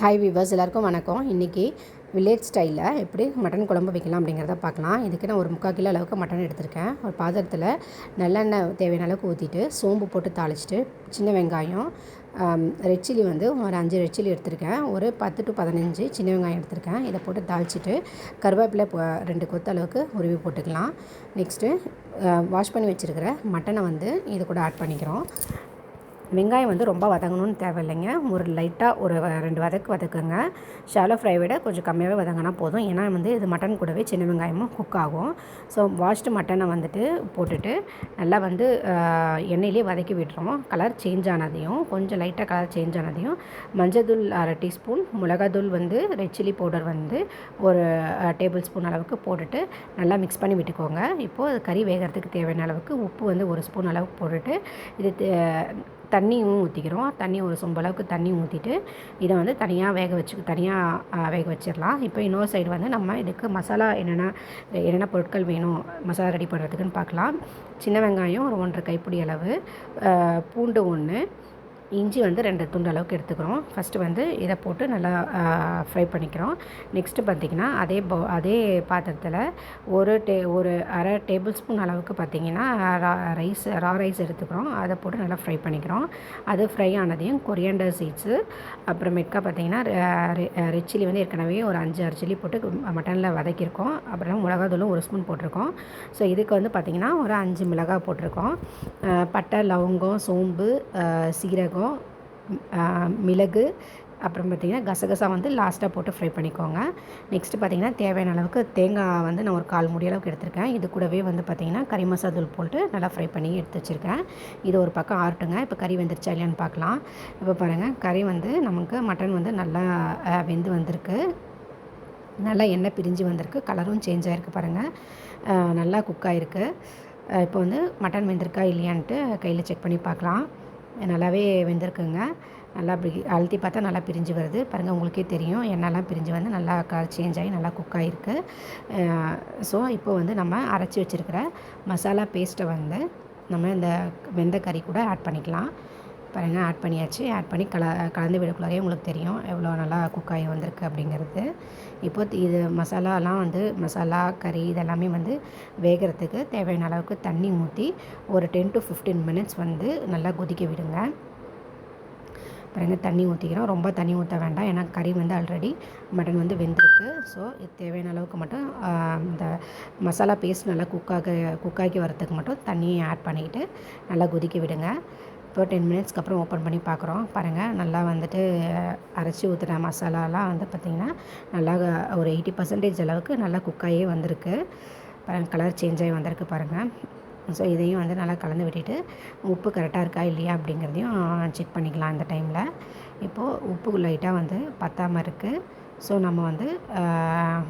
Hi viewers எல்லாருக்கும் வணக்கம். இன்றைக்கி வில்லேஜ் ஸ்டைலில் எப்படி மட்டன் குழம்பு வைக்கலாம் அப்படிங்கிறத பார்க்கலாம். இதுக்கு நான் ஒரு முக்கால் கிலோ அளவுக்கு மட்டன் எடுத்திருக்கேன். ஒரு பாத்திரத்தில் நல்லெண்ணெய் தேவையான அளவுக்கு ஊற்றிட்டு சோம்பு போட்டு தாளிச்சிட்டு சின்ன வெங்காயம் ரெட் சில்லி வந்து ஒரு அஞ்சு ரெட் சில்லி எடுத்திருக்கேன். ஒரு பத்து டு பதினஞ்சு சின்ன வெங்காயம் எடுத்திருக்கேன். இதை போட்டு தாளிச்சிட்டு கருவேப்பிலை ரெண்டு கொத்து அளவுக்கு உருவி போட்டுக்கலாம். நெக்ஸ்ட்டு வாஷ் பண்ணி வச்சுருக்கிற மட்டனை வந்து இது கூட ஆட் பண்ணிக்கிறோம். வெங்காயம் வந்து ரொம்ப வதங்கணும்னு தேவையில்லைங்க. ஒரு லைட்டாக ஒரு ரெண்டு வதக்கு வதக்குங்க. ஷாலோ ஃப்ரை விட கொஞ்சம் கம்மியாகவே வதங்கினா போதும். ஏன்னா வந்து இது மட்டன் கூடவே சின்ன வெங்காயமும் குக் ஆகும். ஸோ வாஷ்டு மட்டனை வந்துட்டு போட்டுட்டு நல்லா வந்து எண்ணெயிலே வதக்கி விட்டுறோம். கலர் சேஞ்ச் ஆனதையும் கொஞ்சம் லைட்டாக கலர் சேஞ்ச் ஆனதையும் மஞ்சள் அரை டீஸ்பூன் மிளகாத்தூள் வந்து ரெட் சில்லி பவுடர் வந்து ஒரு டேபிள் ஸ்பூன் அளவுக்கு போட்டுட்டு நல்லா மிக்ஸ் பண்ணி விட்டுக்கோங்க. இப்போது கறி வேகிறதுக்கு தேவையான அளவுக்கு உப்பு வந்து ஒரு ஸ்பூன் அளவுக்கு போட்டுட்டு இது தண்ணியும் ஊற்றிக்கிறோம் தண்ணி ஒரு சொம்பளவுக்கு தண்ணி ஊற்றிட்டு இதை வந்து தனியாக வேக வச்சு தனியாக வேக வச்சிடலாம். இப்போ இன்னொரு சைடு வந்து நம்ம இதுக்கு மசாலா என்னென்ன என்னென்ன பொருட்கள் வேணும் மசாலா ரெடி பண்ணுறதுக்குன்னு பார்க்கலாம். சின்ன வெங்காயம் ஒரு ஒன்றரை கைப்பிடி அளவு பூண்டு ஒன்று இஞ்சி வந்து ரெண்டு துண்டு அளவுக்கு எடுத்துக்கிறோம். ஃபஸ்ட்டு வந்து இதை போட்டு நல்லா ஃப்ரை பண்ணிக்கிறோம். நெக்ஸ்ட்டு பார்த்திங்கன்னா அதே போ அதே பாத்திரத்தில் ஒரு டே ஒரு அரை டேபிள் ஸ்பூன் அளவுக்கு பார்த்திங்கன்னா ரைஸ் ரா ரைஸ் எடுத்துக்கிறோம். அதை போட்டு நல்லா ஃப்ரை பண்ணிக்கிறோம். அது ஃப்ரை ஆனதையும் கொரியண்டர் சீட்ஸு அப்புறமேட்கா பார்த்திங்கன்னா ரெட் சில்லி வந்து ஏற்கனவே ஒரு அஞ்சு ஆறு சில்லி போட்டு மட்டனில் வதக்கியிருக்கோம். அப்புறம் மிளகாத்தூளும் ஒரு ஸ்பூன் போட்டிருக்கோம். ஸோ இதுக்கு வந்து பார்த்திங்கன்னா ஒரு அஞ்சு மிளகாய் போட்டிருக்கோம். பட்டை லவங்கம் சோம்பு சீரகம் சீரகம் மிளகு அப்புறம் பார்த்திங்கன்னா கசகசா வந்து லாஸ்ட்டாக போட்டு ஃப்ரை பண்ணிக்கோங்க. நெக்ஸ்ட்டு பார்த்திங்கன்னா தேவையான அளவுக்கு தேங்காய் வந்து நான் ஒரு கால் முடி அளவுக்கு எடுத்திருக்கேன். இது கூடவே வந்து பார்த்திங்கன்னா கறி மசாலா தூள் போட்டு நல்லா ஃப்ரை பண்ணி எடுத்து வச்சுருக்கேன். இது ஒரு பக்கம் ஆர்ட்டுங்க இப்போ கறி வெந்துருச்சா இல்லையான்னு பார்க்கலாம் இப்போ பாருங்கள் கறி வந்து நமக்கு மட்டன் வந்து நல்லா வெந்து வந்திருக்கு. நல்லா எண்ணெய் பிரிஞ்சு வந்திருக்கு. கலரும் சேஞ்ச் ஆகிருக்கு பாருங்கள் நல்லா குக் ஆகிருக்கு இப்போ வந்து மட்டன் வெந்திருக்கா இல்லையான்ட்டு கையில் செக் பண்ணி பார்க்கலாம் நல்லாவே வெந்திருக்குங்க. நல்லா அப்படி அழுத்தி பார்த்தா நல்லா பிரிஞ்சு வருது. பாருங்கள் உங்களுக்கே தெரியும். எண்ணெய்லாம் பிரிஞ்சு வந்து நல்லா க சேஞ்ச் ஆகி நல்லா குக் ஆகிருக்கு ஸோ இப்போ வந்து நம்ம அரைச்சி வச்சுருக்கிற மசாலா பேஸ்ட்டை வந்து நம்ம இந்த வெந்த கறி கூட ஆட் பண்ணிக்கலாம். பாருங்கள் ஆட் பண்ணியாச்சு. ஆட் பண்ணி கல கலந்து விடக்குள்ளாரே உங்களுக்கு தெரியும் எவ்வளோ நல்லா குக் ஆகி வந்திருக்கு அப்படிங்கிறது. இப்போ இது மசாலாலாம் வந்து மசாலா கறி இதெல்லாமே வந்து வேகிறதுக்கு தேவையான அளவுக்கு தண்ணி ஊற்றி ஒரு டென் டு ஃபிஃப்டீன் மினிட்ஸ் வந்து நல்லா கொதிக்க விடுங்க. பாருங்க தண்ணி ஊற்றிக்கிறோம் ரொம்ப தண்ணி ஊற்ற வேண்டாம். ஏன்னா கறி வந்து ஆல்ரெடி மட்டன் வந்து வெந்திருக்கு. ஸோ இது தேவையான அளவுக்கு மட்டும் இந்த மசாலா பேஸ்ட் நல்லா குக்காக குக்காக்கி வரத்துக்கு மட்டும் தண்ணியை ஆட் பண்ணிக்கிட்டு நல்லா கொதிக்க விடுங்க. இப்போ டென் மினிட்ஸ்க்கு அப்புறம் ஓப்பன் பண்ணி பார்க்குறோம். பாருங்கள் நல்லா வந்துட்டு அரைச்சி ஊற்றுன மசாலாலாம் வந்து பார்த்திங்கன்னா நல்லா ஒரு எயிட்டி பர்சன்டேஜ் அளவுக்கு நல்லா குக்காயே வந்திருக்கு. பாருங்கள் கலர் சேஞ்ச் ஆகி வந்திருக்கு பாருங்கள் ஸோ இதையும் வந்து நல்லா கலந்து விட்டுட்டு உப்பு கரெக்டாக இருக்கா இல்லையா அப்படிங்கிறதையும் செக் பண்ணிக்கலாம் அந்த டைமில் இப்போது உப்பு லைட்டாக வந்து பத்தாமல் இருக்குது ஸோ நம்ம வந்து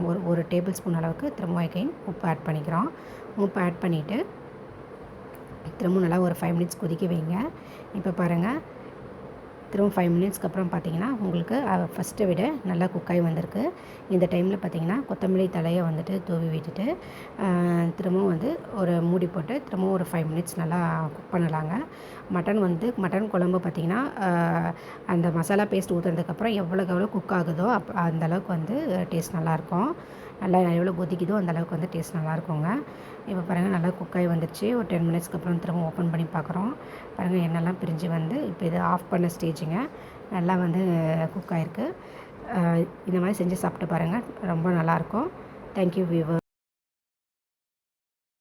ஒரு ஒரு டேபிள் ஸ்பூன் அளவுக்கு திரும்ப கைன் உப்பு ஆட் பண்ணிக்கிறோம். உப்பு ஆட் பண்ணிவிட்டு திரும்ப நல்லா ஒரு ஃபைவ் மினிட்ஸ் கொதிக்க வைங்க. இப்போ பாருங்கள் திரும்ப ஃபைவ் மினிட்ஸ்க்கு அப்புறம் பார்த்தீங்கன்னா உங்களுக்கு ஃபஸ்ட்டை விட நல்லா குக்காய் வந்திருக்கு. இந்த டைமில் பார்த்தீங்கன்னா கொத்தமல்லி தலையை வந்துட்டு தூவி விட்டுட்டு திரும்பவும் வந்து ஒரு மூடி போட்டு திரும்பவும் ஒரு ஃபைவ் மினிட்ஸ் நல்லா குக் பண்ணலாங்க. மட்டன் வந்து மட்டன் குழம்பு பார்த்திங்கன்னா அந்த மசாலா பேஸ்ட் ஊற்றுறதுக்கப்புறம் எவ்வளோக்கு எவ்வளோ குக் ஆகுதோ அப் அந்தளவுக்கு வந்து டேஸ்ட் நல்லாயிருக்கும் நல்லா எவ்வளோ கொதிக்குதோ அந்தளவுக்கு வந்து டேஸ்ட் நல்லாயிருக்குங்க இப்போ பாருங்கள் நல்லா குக்காகி வந்துடுச்சு ஒரு டென் மினிட்ஸ்க்கு அப்புறம் திரும்ப ஓப்பன் பண்ணி பார்க்குறோம் பாருங்கள் எண்ணெய்லாம் பிரிஞ்சு வந்து இப்போ இது ஆஃப் பண்ண ஸ்டேஜுங்க நல்லா வந்து குக் ஆகிருக்கு இந்த மாதிரி செஞ்சு சாப்பிட்டு பாருங்கள் ரொம்ப நல்லாயிருக்கும் தேங்க்யூ வியூவர்